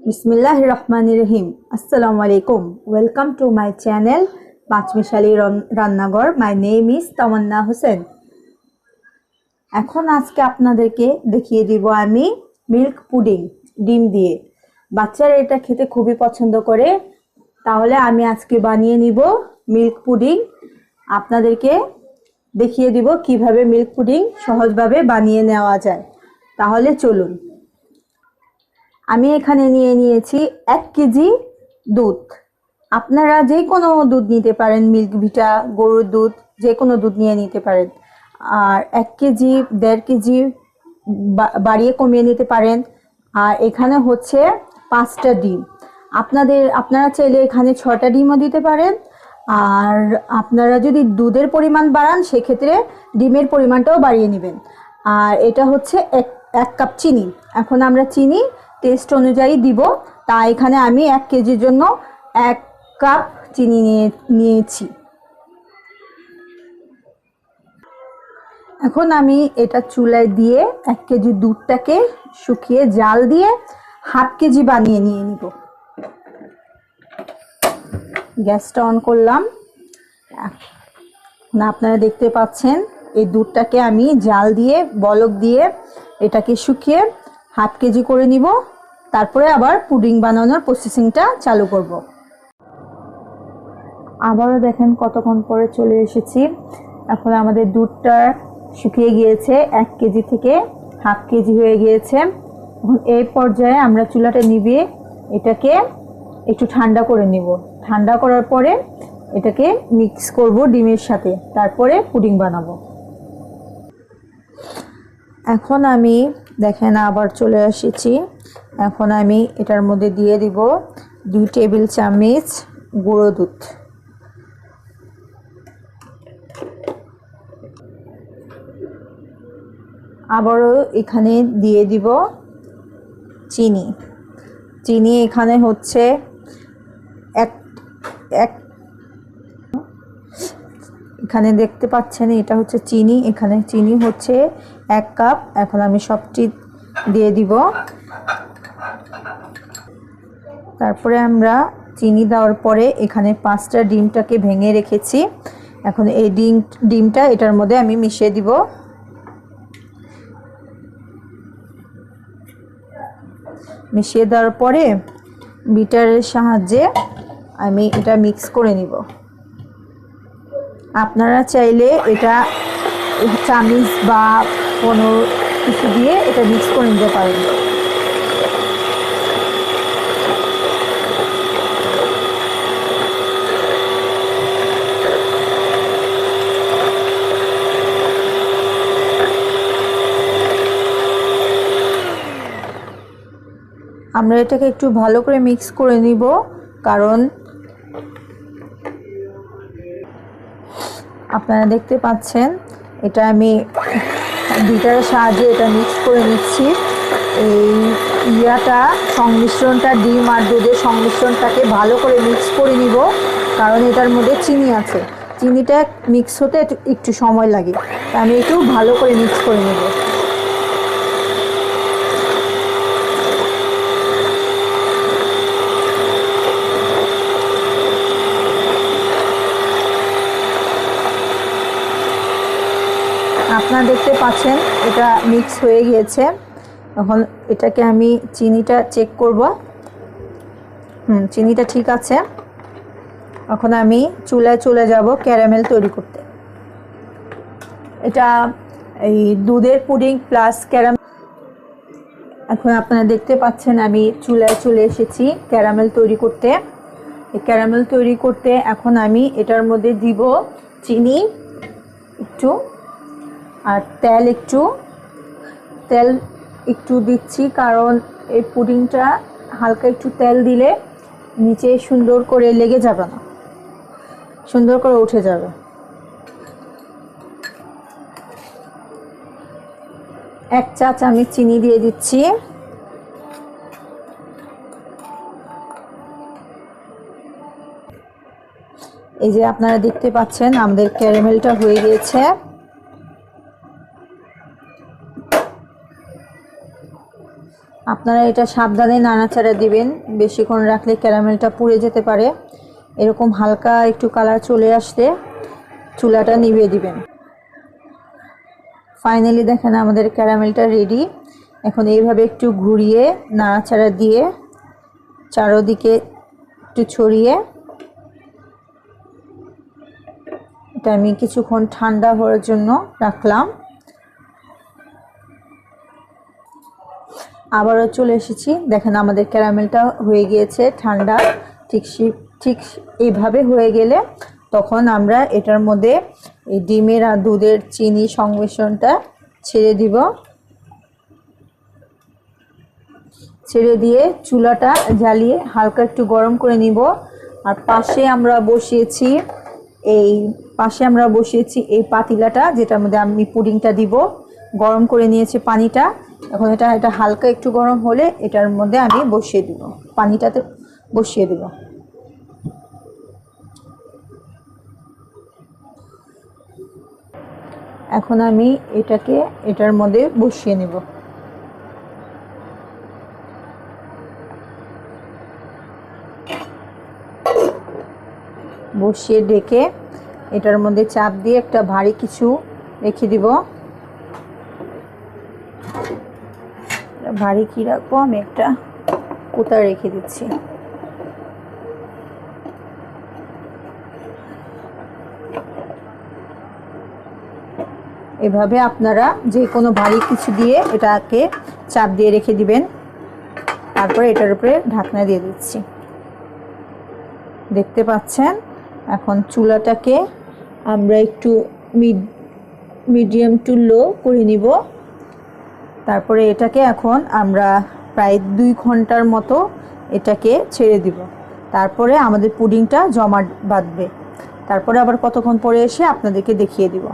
বিসমিল্লাহ রহমান রহিম আসসালামু আলাইকুম welcome to my channel Panchmishali Ron- Rannaghar. My name is Tamanna Hossain এখন আজকে আপনাদেরকে দেখিয়ে দিব আমি মিল্ক পুডিং ডিম দিয়ে। বাচ্চারা এটা খেতে খুবই পছন্দ করে। তাহলে আমি আজকে বানিয়ে নিব মিল্ক পুডিং আপনাদেরকে দেখিয়ে দিব কীভাবে মিল্ক পুডিং সহজভাবে বানিয়ে নেওয়া যায়। তাহলে চলুন। আমি এখানে নিয়ে নিয়েছি এক কেজি দুধ। আপনারা যে কোনো দুধ নিতে পারেন, মিল্ক ভিটা, গরুর দুধ, যে কোনো দুধ নিয়ে নিতে পারেন। আর এক কেজি, দেড় কেজি বাড়িয়ে কমিয়ে নিতে পারেন। আর এখানে হচ্ছে পাঁচটা ডিম। আপনাদের, আপনারা চাইলে এখানে ছটা ডিমও দিতে পারেন। আর আপনারা যদি দুধের পরিমাণ বাড়ান, সেক্ষেত্রে ডিমের পরিমাণটাও বাড়িয়ে নেবেন। আর এটা হচ্ছে এক এক কাপ চিনি। এখন আমরা চিনি টেস্ট অনুযায়ী দিব। তা এখানে আমি এক কেজির জন্য এক কাপ চিনি নিয়ে, নিয়েছি। এখন আমি এটা চুলায় দিয়ে এক কেজি দুধটাকে শুকিয়ে জাল দিয়ে হাফ কেজি বানিয়ে নিয়ে নিব। গ্যাসটা অন করলাম। না আপনারা দেখতে পাচ্ছেন, এই দুধটাকে আমি জাল দিয়ে, বলক দিয়ে এটাকে শুকিয়ে হাফ কেজি করে নিব। তারপরে আবার পুডিং বানানোর প্রসেসিংটা চালু করব। আবারও দেখেন কতক্ষণ পরে চলে এসেছি। এখন আমাদের দুধটা শুকিয়ে গিয়েছে, এক কেজি থেকে হাফ কেজি হয়ে গিয়েছে। এখন এই পর্যায়ে আমরা চুলাটা নিভিয়ে এটাকে একটু ঠান্ডা করে নিব। ঠান্ডা করার পরে এটাকে মিক্স করব ডিমের সাথে। তারপরে পুডিং বানাবো। এখন আমি দেখেন আবার চলে এসেছি। এখন আমি এটার মধ্যে দিয়ে দিব দুই টেবিল চামচ গুঁড়ো দুধ। আবারও এখানে দিয়ে দিব চিনি। চিনি এখানে হচ্ছে এক এক এখানে দেখতে পাচ্ছেন এটা হচ্ছে চিনি। এখানে চিনি হচ্ছে এক কাপ। এখন আমি সবটি দিয়ে দিব। তারপরে আমরা চিনি দেওয়ার পরে এখানে পাঁচটা ডিমটাকে ভেঙে রেখেছি। এখন এই ডিম, ডিমটা এটার মধ্যে আমি মিশিয়ে দিব। মিশিয়ে দেওয়ার পরে বিটারের সাহায্যে আমি এটা মিক্স করে নিব। আপনারা চাইলে এটা চামিচ বা কোনো কিছু দিয়ে এটা মিক্স করে নিতে পারেন। আমরা এটাকে একটু ভালো করে মিক্স করে নিব, কারণ আপনারা দেখতে পাচ্ছেন এটা আমি বিটারের সাহায্যে এটা মিক্স করে নিচ্ছি। এই ইয়াটা, সংমিশ্রণটা, ডিম আর দুধের সংমিশ্রণটাকে ভালো করে মিক্স করে নিব, কারণ এটার মধ্যে চিনি আছে। চিনিটা মিক্স হতে একটু- সময় লাগে। আমি একটু ভালো করে মিক্স করে নেব। আপনারা দেখতে পাচ্ছেন, এটা মিক্স হয়ে গিয়েছে। এখন এটাকে আমি চিনিটা চেক করব। হুম, চিনিটা ঠিক আছে। এখন আমি চুলায় চলে যাব ক্যারামেল তৈরি করতে। এটা এই দুধের পুডিং প্লাস ক্যারামেল এখন আপনারা দেখতে পাচ্ছেন, আমি চুলায় চলে এসেছি ক্যারামেল তৈরি করতে। ক্যারামেল তৈরি করতে এখন আমি এটার মধ্যে দিব চিনি, একটু আর তেল একটু তেল একটু দিচ্ছি কারণ এই পুডিংটা হালকা একটু তেল দিলে নিচে সুন্দর করে লেগে যাবে না, সুন্দর করে উঠে যাবে। এক চা চামচ চিনি দিয়ে দিচ্ছি। এই যে আপনারা দেখতে পাচ্ছেন আমাদের ক্যারামেলটা হয়ে গিয়েছে। আপনারা এটা সাবধানে নাড়াচাড়া দিবেন। বেশিক্ষণ রাখলে ক্যারামেলটা পুড়ে যেতে পারে। এরকম হালকা একটু কালার চলে আসলে চুলাটা নিভিয়ে দিবেন। ফাইনালি দেখেন আমাদের ক্যারামেলটা রেডি। এখন এইভাবে একটু ঘুরিয়ে, নাড়াচাড়া দিয়ে চারোদিকে একটু ছড়িয়ে এটা আমি কিছুক্ষণ ঠান্ডা হওয়ার জন্য রাখলাম। আবারও চলে এসেছি। দেখেন আমাদের ক্যারামেলটা হয়ে গিয়েছে ঠান্ডা। ঠিক ঠিক এইভাবে হয়ে গেলে তখন আমরা এটার মধ্যে এই ডিমের আর দুধের চিনি সংমিশ্রণটা ছেড়ে দিব। ছেড়ে দিয়ে চুলাটা জ্বালিয়ে হালকা একটু গরম করে নিব। আর পাশে আমরা বসিয়েছি এই পাশে আমরা বসিয়েছি এই পাতিলাটা, যেটার মধ্যে আমি পুডিংটা দিব। গরম করে নিয়েছে পানিটা। এখন এটা এটা হালকা একটু গরম হলে এটার মধ্যে আমি বসিয়ে দিব। পানিটাতে বসিয়ে দিব। এখন আমি এটাকে, এটার মধ্যে বসিয়ে নেব। বসিয়ে ডেকে এটার মধ্যে চাপ দিয়ে একটা ভারী কিছু রেখে দিব এটা ভারী কি রাখব আমি একটা কোতা রেখে দিচ্ছি। এভাবে আপনারা যে কোনো ভারী কিছু দিয়ে এটাকে চাপ দিয়ে রেখে দিবেন। তারপরে এটার উপরে ঢাকনা দিয়ে দিচ্ছি। দেখতে পাচ্ছেন? এখন চুলাটাকে আমরা একটু মিড মিডিয়াম টু লো করে নিব। তারপরে এটাকে এখন আমরা প্রায় দুই ঘণ্টার মতো এটাকে ছেড়ে দিব। তারপরে আমাদের পুডিংটা জমা বাঁধবে। তারপরে আবার কতক্ষণ পরে এসে আপনাদেরকে দেখিয়ে দিব।